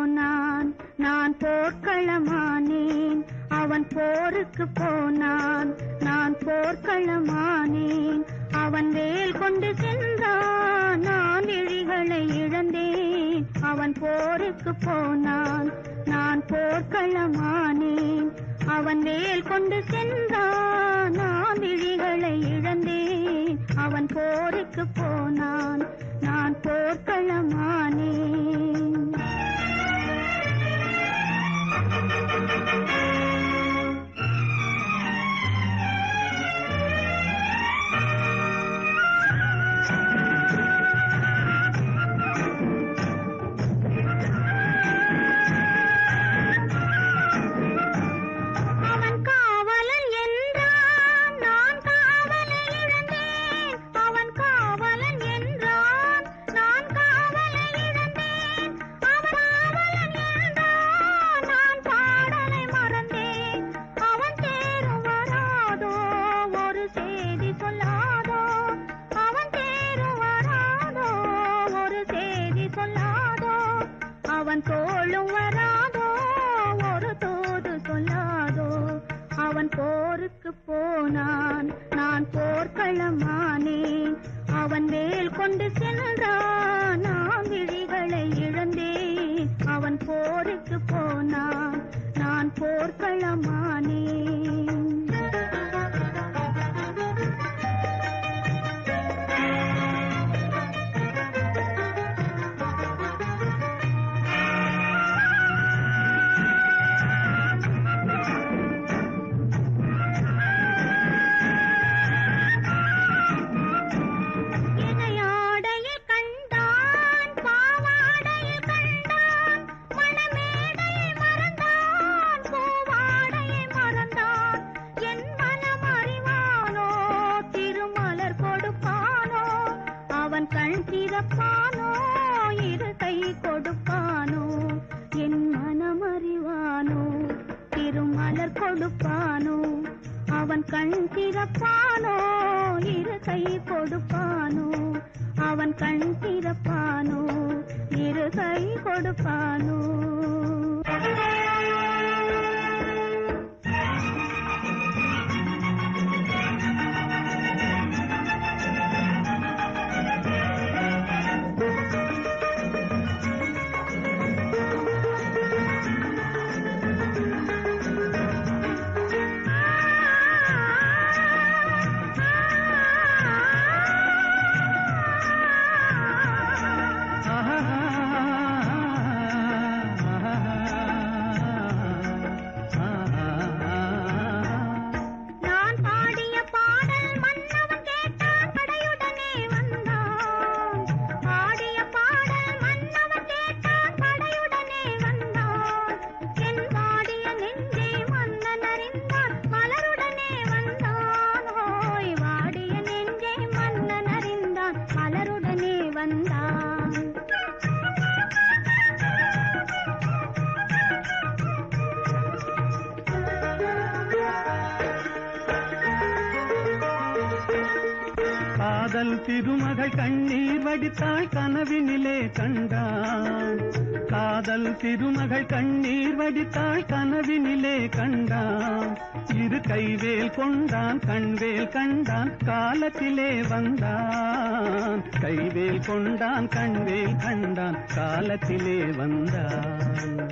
போனான். நான் போர்க்களமானேன். அவன் போருக்கு போனான். நான் போர்க்களமானேன். அவன் வேல் கொண்டு சென்றான். நான் விழிகளை இழந்தேன். அவன் போருக்கு போனான். நான் போர்க்களமானேன். அவன் வேல் கொண்டு சென்றான். நான் விழிகளை இழந்தேன். அவன் போருக்கு போனான். நான் போர்க்களமானேன். அவன் தோளும் வராதோ ஒரு தோது சொல்லாதோ அவன் போருக்கு போனான் நான் போர்க்களமானேன் அவன் வேல் கொண்டு சென்றான் நான் விழிகளை இழந்தேன். அவன் போருக்கு போனான் நான் போர்க்களமானேன் கண் இரு கை கொடுப்பானோ? என் மனம் அறிவானோ திருமலர் கொடுப்பானோ? அவன் கண் திறப்பானோ? இரு கை கொடுப்பானோ? அவன் கண் திறப்பானோ? இரு கை கொடுப்பானோ? காதல் திருமகள் கண்ணீர் வடித்தாள் கனவினிலே கண்டான். காதல் திருமகள் கண்ணீர் வடித்தாள் கனவினிலே கண்டான். இரு கைவேல் கொண்டான் கண்வேல் கண்டான் காலத்திலே வந்தான். கைவேல் கொண்டான் கண்வேல் கண்டான் காலத்திலே வந்தான்.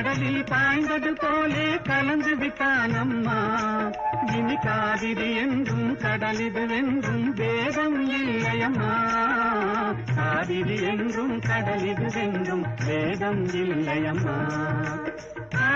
கடலில் பாய்ந்தது போலே கலந்து விட்டான் அம்மா. இனி காவிரி என்றும் கடலிது என்றும் வேதம் இல்லையம்மா காவிரி என்றும் கடலிது என்றும் வேதம் இல்லையம்மா ஆ